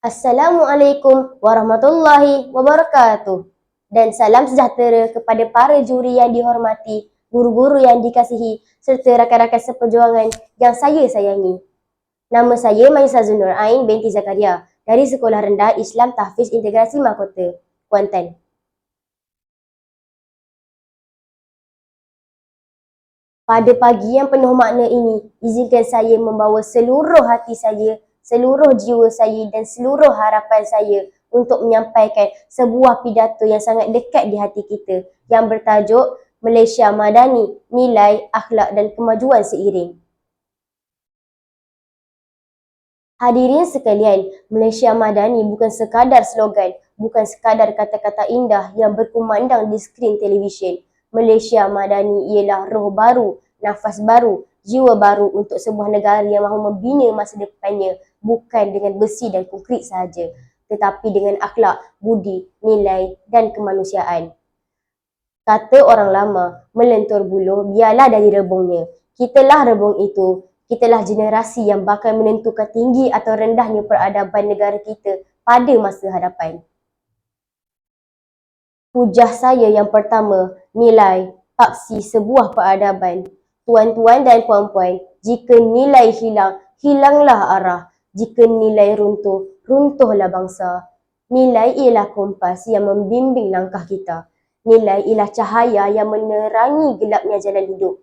Assalamualaikum warahmatullahi wabarakatuh. Dan salam sejahtera kepada para juri yang dihormati, guru-guru yang dikasihi, serta rakan-rakan seperjuangan yang saya sayangi. Nama saya Maisa Zunur Ain binti Zakaria dari Sekolah Rendah Islam Tahfiz Integrasi Mahkota, Kuantan. Pada pagi yang penuh makna ini, izinkan saya membawa seluruh hati saya seluruh jiwa saya dan seluruh harapan saya untuk menyampaikan sebuah pidato yang sangat dekat di hati kita yang bertajuk Malaysia Madani, Nilai, Akhlak dan Kemajuan Seiring. Hadirin sekalian, Malaysia Madani bukan sekadar slogan, bukan sekadar kata-kata indah yang berkumandang di skrin televisyen. Malaysia Madani ialah roh baru, nafas baru, jiwa baru untuk sebuah negara yang mahu membina masa depannya bukan dengan besi dan konkrit sahaja, tetapi dengan akhlak, budi, nilai dan kemanusiaan. Kata orang lama, melentur buluh biarlah dari rebungnya. Kitalah rebung itu, kitalah generasi yang bakal menentukan tinggi atau rendahnya peradaban negara kita pada masa hadapan. Hujah saya yang pertama, nilai, paksi sebuah peradaban. Tuan-tuan dan puan-puan, jika nilai hilang, hilanglah arah. Jika nilai runtuh, runtuhlah bangsa. Nilai ialah kompas yang membimbing langkah kita. Nilai ialah cahaya yang menerangi gelapnya jalan hidup.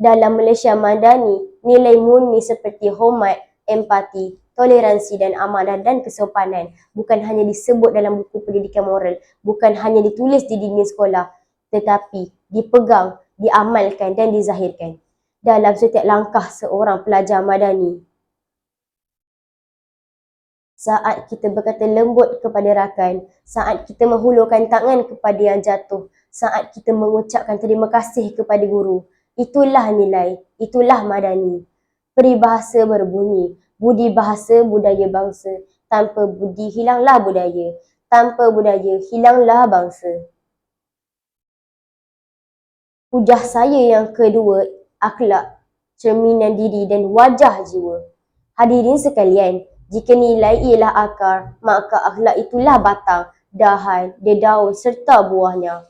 Dalam Malaysia Madani, nilai murni seperti hormat, empati, toleransi dan amanah dan kesopanan bukan hanya disebut dalam buku pendidikan moral, bukan hanya ditulis di dinding sekolah, tetapi dipegang, diamalkan dan dizahirkan dalam setiap langkah seorang pelajar madani saat kita berkata lembut kepada rakan, saat kita menghulurkan tangan kepada yang jatuh, saat kita mengucapkan terima kasih kepada guru. Itulah nilai, itulah madani. Peribahasa berbunyi, budi bahasa budaya bangsa. Tanpa budi hilanglah budaya, tanpa budaya hilanglah bangsa. Hujah saya yang kedua, akhlak, cerminan diri dan wajah jiwa. Hadirin sekalian, jika nilai ialah akar, maka akhlak itulah batang, dahan, dedaun serta buahnya.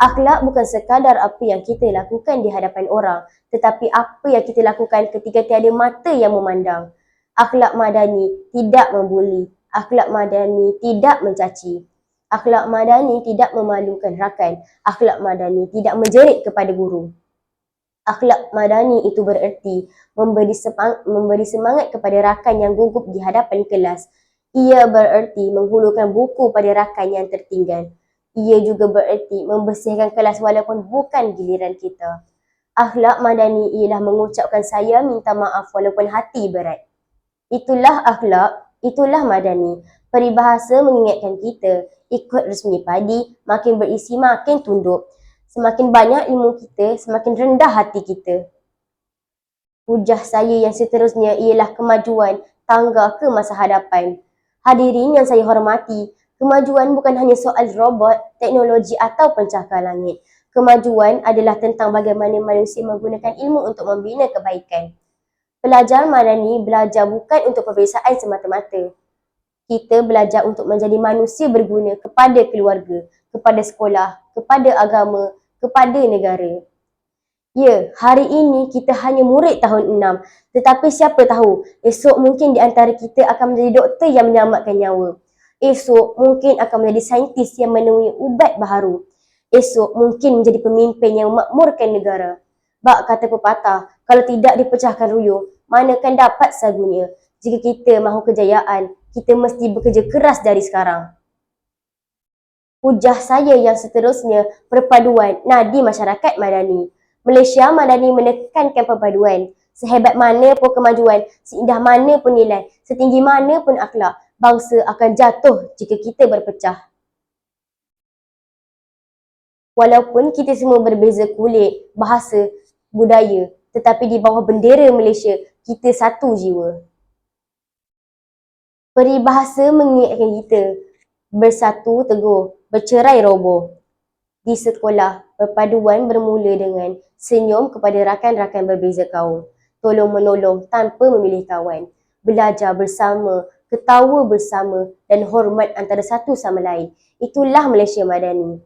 Akhlak bukan sekadar apa yang kita lakukan di hadapan orang, tetapi apa yang kita lakukan ketika tiada mata yang memandang. Akhlak madani tidak membuli, akhlak madani tidak mencaci. Akhlak madani tidak memalukan rakan, akhlak madani tidak menjerit kepada guru. Akhlak madani itu bererti memberi, semang- memberi semangat kepada rakan yang gugup di hadapan kelas. Ia bererti menghulurkan buku pada rakan yang tertinggal. Ia juga bererti membersihkan kelas walaupun bukan giliran kita. Akhlak madani ialah mengucapkan saya minta maaf walaupun hati berat. Itulah akhlak, itulah madani. Peribahasa mengingatkan kita, ikut resmi padi, makin berisi makin tunduk. Semakin banyak ilmu kita, semakin rendah hati kita. Hujah saya yang seterusnya ialah kemajuan tangga ke masa hadapan. Hadirin yang saya hormati, kemajuan bukan hanya soal robot, teknologi atau pencakar langit. Kemajuan adalah tentang bagaimana manusia menggunakan ilmu untuk membina kebaikan. Pelajar madani belajar bukan untuk peperiksaan semata-mata. Kita belajar untuk menjadi manusia berguna kepada keluarga, kepada sekolah, kepada agama, kepada negara. Ya, hari ini kita hanya murid tahun enam, tetapi siapa tahu esok mungkin di antara kita akan menjadi doktor yang menyelamatkan nyawa. Esok mungkin akan menjadi saintis yang menemui ubat baharu. Esok mungkin menjadi pemimpin yang memakmurkan negara. Bak kata pepatah, kalau tidak dipecahkan ruyuh, manakan dapat sagunya. Jika kita mahu kejayaan, kita mesti bekerja keras dari sekarang. Hujah saya yang seterusnya perpaduan nadi masyarakat madani. Malaysia madani menekankan perpaduan. Sehebat mana pun kemajuan, seindah mana pun nilai, setinggi mana pun akhlak, bangsa akan jatuh jika kita berpecah. Walaupun kita semua berbeza kulit, bahasa, budaya, tetapi di bawah bendera Malaysia, kita satu jiwa. Peribahasa mengingatkan kita, bersatu teguh, bercerai roboh. Di sekolah, perpaduan bermula dengan senyum kepada rakan-rakan berbeza kaum, tolong menolong tanpa memilih kawan, belajar bersama, ketawa bersama dan hormat antara satu sama lain. Itulah Malaysia Madani.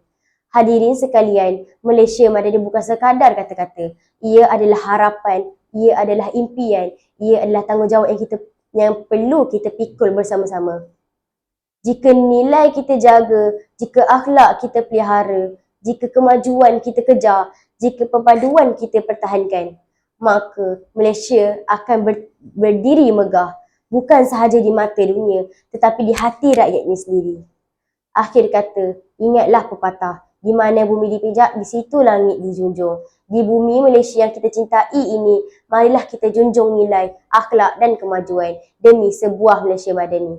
Hadirin sekalian, Malaysia Madani bukan sekadar kata-kata. Ia adalah harapan, ia adalah impian, ia adalah tanggungjawab yang kita yang perlu kita pikul bersama-sama. Jika nilai kita jaga, jika akhlak kita pelihara, jika kemajuan kita kejar, jika perpaduan kita pertahankan, maka Malaysia akan ber, berdiri megah bukan sahaja di mata dunia tetapi di hati rakyatnya sendiri. Akhir kata, ingatlah pepatah, di mana bumi dipijak, di situ langit dijunjung. Di bumi Malaysia yang kita cintai ini, marilah kita junjung nilai, akhlak dan kemajuan demi sebuah Malaysia madani.